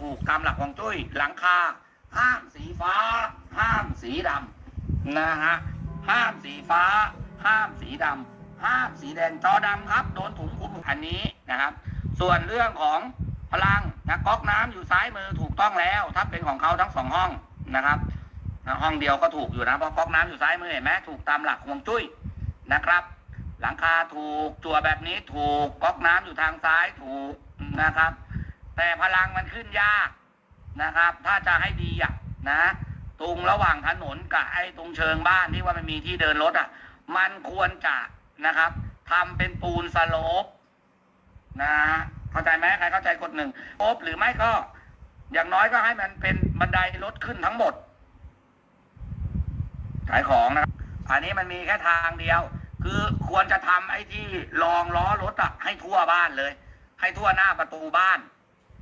ถูกตามหลักของจุ้ยหลังคา ห้ามสีฟ้า ห้ามสีดำนะฮะห้ามสีฟ้า ห้ามสีดำห้ามสีแดงจอดำครับ โดนถุงคลุมอันนี้นะครับ ส่วนเรื่องของพลังนะก๊อกน้ำอยู่ซ้ายมือถูกต้องแล้ว ถ้าเป็นของเขาทั้งสองห้องนะครับห้องเดียวก็ถูกอยู่นะเพราะก๊อกน้ำอยู่ซ้ายมือเห็นไหมถูกตามหลักฮวงจุ้ยนะครับ หลังคาถูกจั่วแบบนี้ถูกก๊อกน้ำอยู่ทางซ้ายถูกนะครับ แต่พลังมันขึ้นยากนะครับ ถ้าจะให้ดีอะนะ ตรงระหว่างถนนกับไอ้ตรงเชิงบ้านที่ว่ามันมีที่เดินรถอะ มันควรจะนะครับทำเป็นปูนสโลปนะเข้าใจไหมใครเข้าใจกดหนึ่งโอบหรือไม่ก็ อย่างน้อยก็ให้มันเป็นบันไดรถขึ้นทั้งหมด ขายของนะครับ อันนี้มันมีแค่ทางเดียว คือควรจะทำไอ้ที่รองล้อรถอะให้ทั่วบ้านเลย ให้ทั่วหน้าประตูบ้าน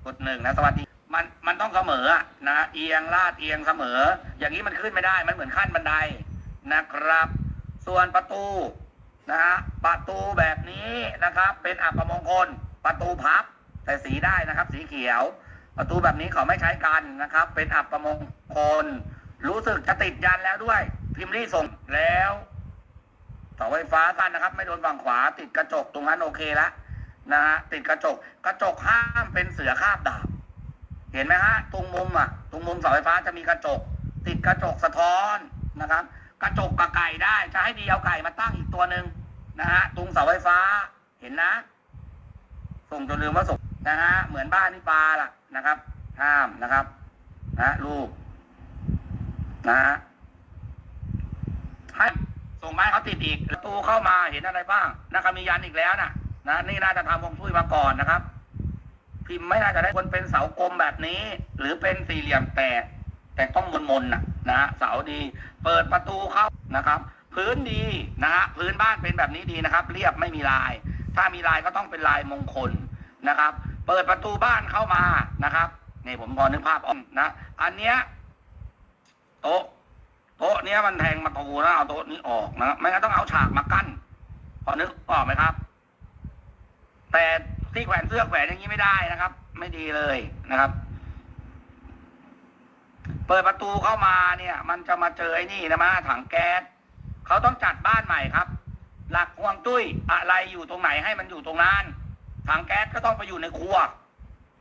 กดหนึ่งนะสวัสดีมันมันต้องเสมอนะเอียงลาดเอียงเสมอ อย่างนี้มันขึ้นไม่ได้มันเหมือนขั้นบันไดนะครับ ส่วนประตูนะฮะประตูแบบนี้นะครับ เป็นอัปมงคลประตูพับแต่สีได้นะครับ สีเขียว ประตูแบบนี้เขาไม่ใช้กันนะครับ เป็นอัปมงคล รู้สึกจะติดยันแล้วด้วย พิมพ์รีส่งแล้วเสาไฟฟ้าสั้นนะครับ ไม่โดนฝั่งขวาติดกระจกตรงนั้นโอเคแล้ว นะฮะติดกระจก กระจกห้ามเป็นเสือคาบดาบ เห็นไหมฮะ ตรงมุมอะ ตรงมุมเสาไฟฟ้าจะมีกระจก ติดกระจกสะท้อนนะครับ กระจกกับไก่ได้จะให้ดีเอาไก่มาตั้งอีกตัวหนึ่งนะฮะตรงเสาไฟฟ้าเห็นนะ ส่งจนลืมว่าส่งนะฮะเหมือนบ้านนี่ปลาล่ะนะครับ ห้ามนะครับ นะลูกนะฮะให้ส่งไม้เขาติดอีกประตูเข้ามาเห็นอะไรบ้างนะครับมียันอีกแล้วนะ นะนี่น่าจะทำวงจุ้ยมาก่อนนะครับ พิมพ์ไม่น่าจะได้คนเป็นเสากลมแบบนี้ หรือเป็นสี่เหลี่ยมแตกแต่ต้องมนๆนนะฮะเสาดี เปิดประตูเข้านะครับ พื้นดีนะฮะพื้นบ้านเป็นแบบนี้ดีนะครับ เรียบไม่มีลาย ถ้ามีลายก็ต้องเป็นลายมงคลนะครับ เปิดประตูบ้านเข้ามานะครับนี่ผมพอนึกภาพออกนะอันเนี้ยโต๊ะโต๊ะเนี้ยมันแทงประตูนะเอาโต๊ะนี้ออกนะไม่งั้นต้องเอาฉากมากั้นพอนึกออกไหมครับ แต่ที่แขวนเสื้อแขวนอย่างนี้ไม่ได้นะครับ ไม่ดีเลยนะครับ เปิดประตูเข้ามาเนี่ย มันจะมาเจอไอ้นี่นะมาถังแก๊สเขาต้องจัดบ้านใหม่ครับ หลักฮวงจุ้ยอะไรอยู่ตรงไหนให้มันอยู่ตรงนั้นถังแก๊สก็ต้องไปอยู่ในครัว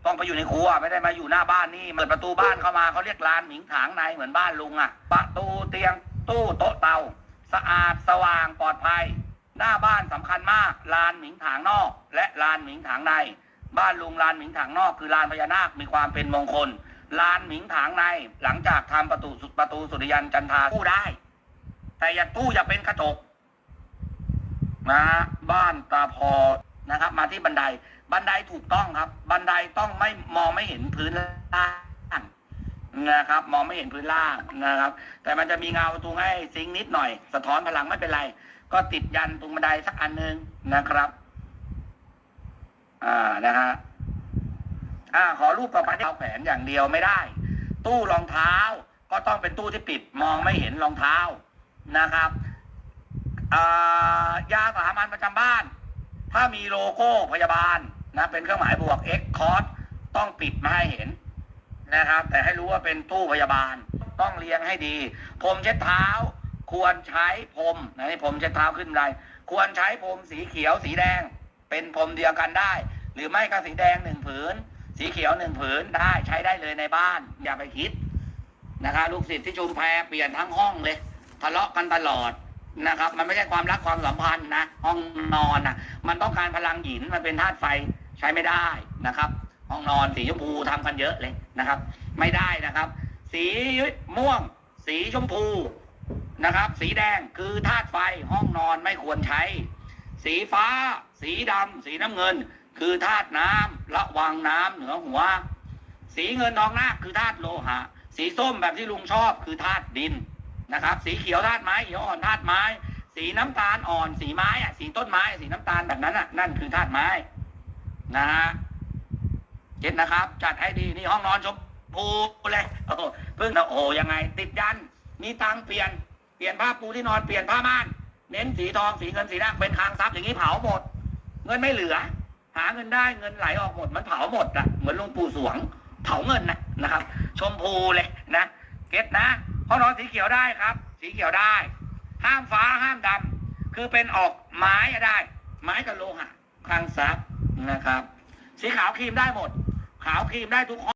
ต้องไปอยู่ในครัวไม่ได้มาอยู่หน้าบ้านนี่เปิดประตูบ้านเข้ามาเขาเรียกลานหมิงถางในเหมือนบ้านลุงอะประตูเตียงตู้โต๊ะเตา สะอาดสว่างปลอดภัย หน้าบ้านสำคัญมากลานหมิงถางนอก และลานหมิงถางใน บ้านลุงลานหมิงถางนอก คือลานพญานาคมีความเป็นมงคล ลานหมิงถางในหลังจากทำประตูสุดประตูสุริยันจันทาตู้ได้ แต่อย่าตู้อย่าเป็นกระจกนะฮะบ้านตาพอนะครับ มาที่บันได บันไดถูกต้องครับ บันไดต้องไม่มองไม่เห็นพื้นล่าง นะครับ มองไม่เห็นพื้นล่างนะครับ แต่มันจะมีเงาตรงให้ซิงค์นิดหน่อย สะท้อนพลังไม่เป็นไร ก็ติดยันตรงบันไดสักอันหนึ่งนะครับ อ่านะฮะอ่า ขอรูปต่อไปที่เอาแขวนอย่างเดียวไม่ได้ ตู้รองเท้าก็ต้องเป็นตู้ที่ปิดมองไม่เห็นรองเท้านะครับายาสามัญประจำบ้าน ถ้ามีโลโก้พยาบาลนะเป็นเครื่องหมายบวก X c o s ต้องปิดไม่ให้เห็น นะครับ แต่ให้รู้ว่าเป็นตู้พยาบาลต้องเรียงให้ดีพรมเช็ดเท้า ควรใช้พรมนะนี่พรมเช็ดเท้าขึ้นไรควรใช้พรมสีเขียวสีแดง เป็นพรมเดียวกันได้ หรือไม่ก็สีแดงหนึ่งผืน สีเขียวหนึ่งผืนได้ใช้ได้เลยในบ้าน อย่าไปคิดนะคะลูกศิษย์ที่ชุมแพเปลี่ยนทั้งห้องเลยทะเลาะกันตลอดนะครับ มันไม่ใช่ความรักความสัมพันธ์นะห้องนอนนะมันต้องการพลังหินมันเป็นธาตุไฟใช้ไม่ได้นะครับ ห้องนอนสีชมพูทำกันเยอะเลยนะครับ ไม่ได้นะครับ สีม่วง สีชมพูนะครับ สีแดงคือธาตุไฟห้องนอนไม่ควรใช้ สีฟ้า สีดำสีน้ำเงิน คือธาตุน้ำระวังน้ำเหนือหัว สีเงินทองนาคคือธาตุโลหะ สีส้มแบบที่ลุงชอบคือธาตุดินนะครับ สีเขียวธาตุไม้เขียวอ่อนธาตุไม้ สีน้ำตาลอ่อน สีไม้อะสีต้นไม้ สีน้ำตาลแบบนั้นอะนั่นคือธาตุไม้นะฮะ คิดนะครับ จัดให้ดีนี่ห้องนอนชมพูเลยเพิ่งนะโอ้ยังไง ติดยัน มีตังเปลี่ยน เปลี่ยนผ้าปูที่นอนเปลี่ยนผ้าม่าน เน้นสีทองสีเงินสีแดงเป็นคางทรัพย์อย่างนี้เผาหมด เงินไม่เหลือ หาเงินได้เงินไหลออกหมดมันเผาหมดอะเหมือนลุงปู่สวง เผาเงินนะนะครับ ชมพูเลยนะเก็ตนะห้องนอนสีเขียวได้ครับ สีเขียวได้ ห้ามฟ้าห้ามดำ คือเป็นออกไม้ได้ ไม้กับโลหะคางทรัพย์นะครับ สีขาวครีมได้หมด ขาวครีมได้ทุกข้อ